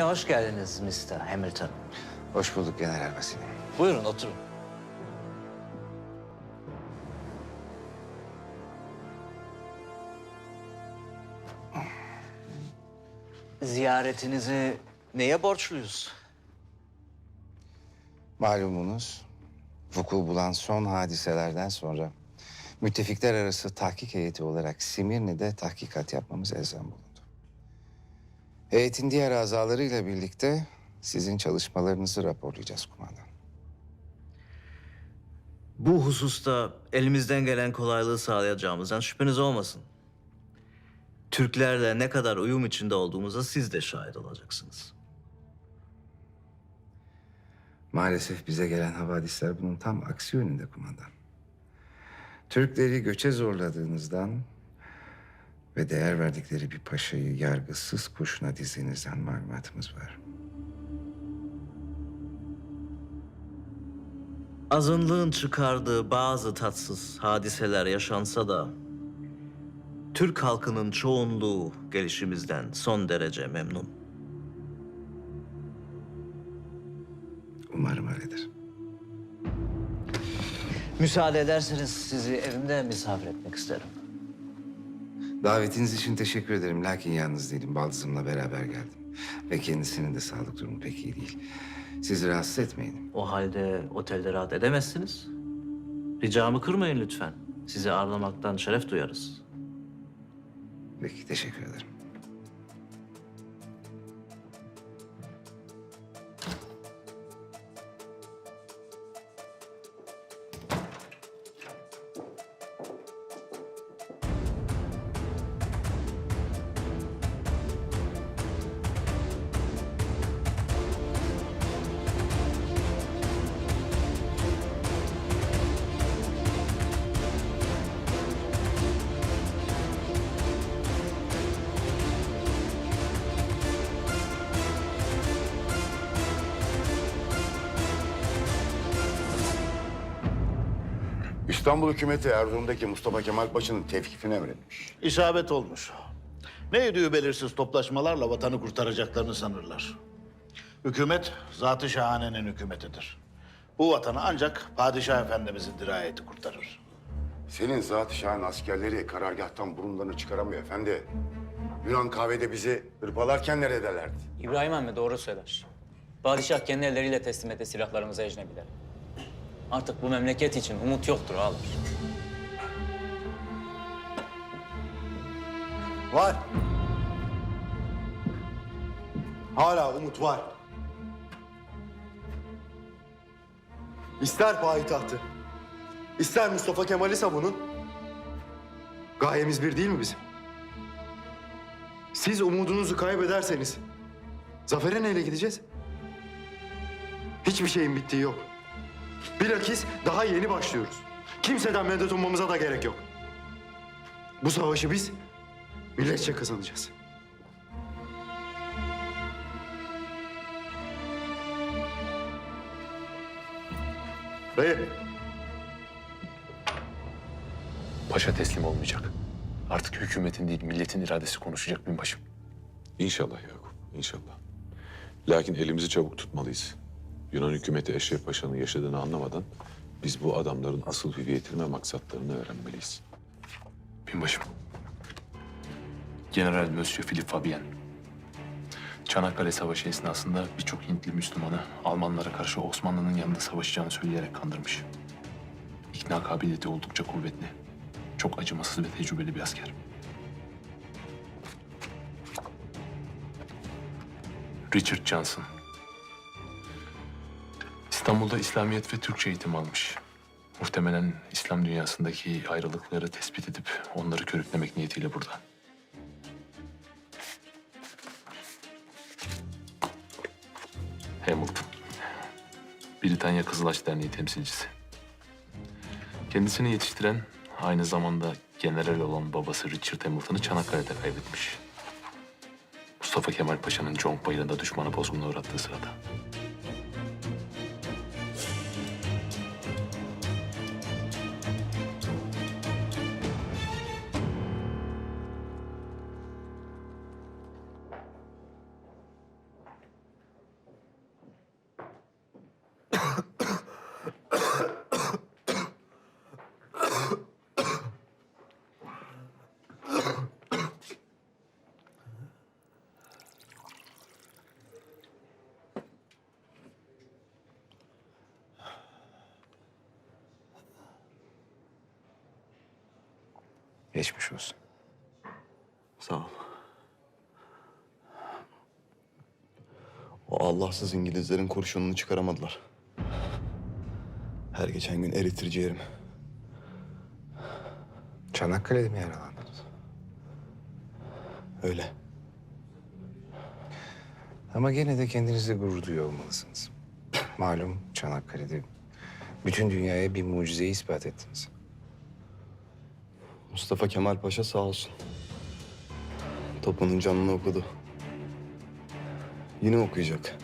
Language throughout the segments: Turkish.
Gemiye hoş geldiniz Mr. Hamilton. Hoş bulduk General Vasili. Buyurun oturun. Ziyaretinizi neye borçluyuz? Malumunuz vuku bulan son hadiselerden sonra müttefikler arası tahkik heyeti olarak Simirni'de tahkikat yapmamız elzem bulundu. Heyetin diğer azalarıyla birlikte sizin çalışmalarınızı raporlayacağız kumandan. Bu hususta elimizden gelen kolaylığı sağlayacağımızdan şüpheniz olmasın. Türklerle ne kadar uyum içinde olduğumuza siz de şahit olacaksınız. Maalesef bize gelen havadisler bunun tam aksi yönünde kumandan. Türkleri göçe zorladığınızdan ve değer verdikleri bir paşayı yargısız kurşuna dizdiğinizden malumatımız var. Azınlığın çıkardığı bazı tatsız hadiseler yaşansa da Türk halkının çoğunluğu gelişimizden son derece memnun. Umarım öyledir. Müsaade ederseniz sizi evimde misafir etmek isterim. Davetiniz için teşekkür ederim. Lakin yalnız değilim. Baldızımla beraber geldim. Ve kendisinin de sağlık durumu pek iyi değil. Sizi rahatsız etmeyin. O halde otelde rahat edemezsiniz. Ricamı kırmayın lütfen. Sizi ağırlamaktan şeref duyarız. Peki, teşekkür ederim. İstanbul hükümeti Erzurum'daki Mustafa Kemal Paşa'nın tevkifini emretmiş. İsabet olmuş. Ne yediği belirsiz toplaşmalarla vatanı kurtaracaklarını sanırlar. Hükümet, zat-ı şahanenin hükümetidir. Bu vatanı ancak Padişah Efendimizin dirayeti kurtarır. Senin zat-ı şahin askerleri karargahtan burunlarını çıkaramıyor efendi. Yunan kahvede bizi hırpalarken neredelerdi? İbrahim emmi doğru söyler. Padişah kendi elleriyle teslim etti silahlarımızı ecnebilere. Artık bu memleket için umut yoktur ağalar. Var. Hala umut var. İster payitahtı, ister Mustafa Kemal'i savunun. Gayemiz bir değil mi bizim? Siz umudunuzu kaybederseniz zafere neyle gideceğiz? Hiçbir şeyin bittiği yok. Bilakis daha yeni başlıyoruz. Kimseden medet ummamıza da gerek yok. Bu savaşı biz milletçe kazanacağız. Dayı, Paşa teslim olmayacak. Artık hükümetin değil, milletin iradesi konuşacak binbaşım. İnşallah Yakup, inşallah. Lakin elimizi çabuk tutmalıyız. Yunan hükümeti Eşref Paşa'nın yaşadığını anlamadan biz bu adamların asıl hüviyetini maksatlarını öğrenmeliyiz. Binbaşım. General Monsieur Philippe Fabien. Çanakkale Savaşı esnasında birçok Hintli Müslümanı Almanlara karşı Osmanlı'nın yanında savaşacağını söyleyerek kandırmış. İkna kabiliyeti oldukça kuvvetli. Çok acımasız ve tecrübeli bir asker. Richard Johnson. İstanbul'da İslamiyet ve Türkçe eğitim almış. Muhtemelen İslam dünyasındaki ayrılıkları tespit edip onları körüklemek niyetiyle burada. Hamilton. Britanya Kızılaç Derneği temsilcisi. Kendisini yetiştiren aynı zamanda general olan babası Richard Hamilton'ı Çanakkale'de kaybetmiş. Mustafa Kemal Paşa'nın Conk Bayırı'nda düşmanı bozguna uğrattığı sırada. Geçmiş olsun. Sağ ol. O Allahsız İngilizlerin kurşununu çıkaramadılar. Her geçen gün eritirici yerim. Çanakkale'de mi yaralandınız? Öyle. Ama gene de kendinizle gurur duyuyor olmalısınız. Malum Çanakkale'de bütün dünyaya bir mucizeyi ispat ettiniz. Mustafa Kemal Paşa sağ olsun. Topunun canını okudu. Yine okuyacak.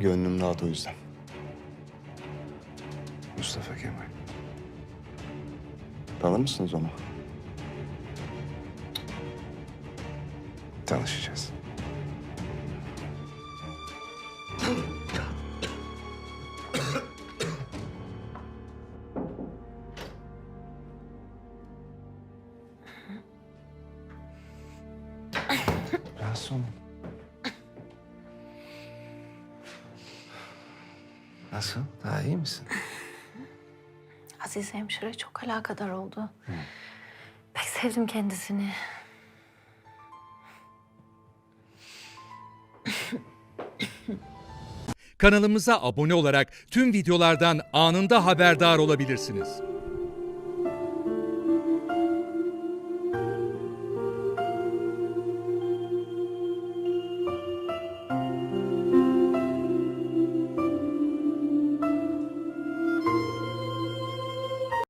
Gönlüm rahat o yüzden. Mustafa Kemal. Tanır mısınız onu? Tanışacağız. Olma. Nasıl? Daha iyi misin? Aziz hemşire çok alakadar oldu. Pek sevdim kendisini. Kanalımıza abone olarak tüm videolardan anında haberdar olabilirsiniz.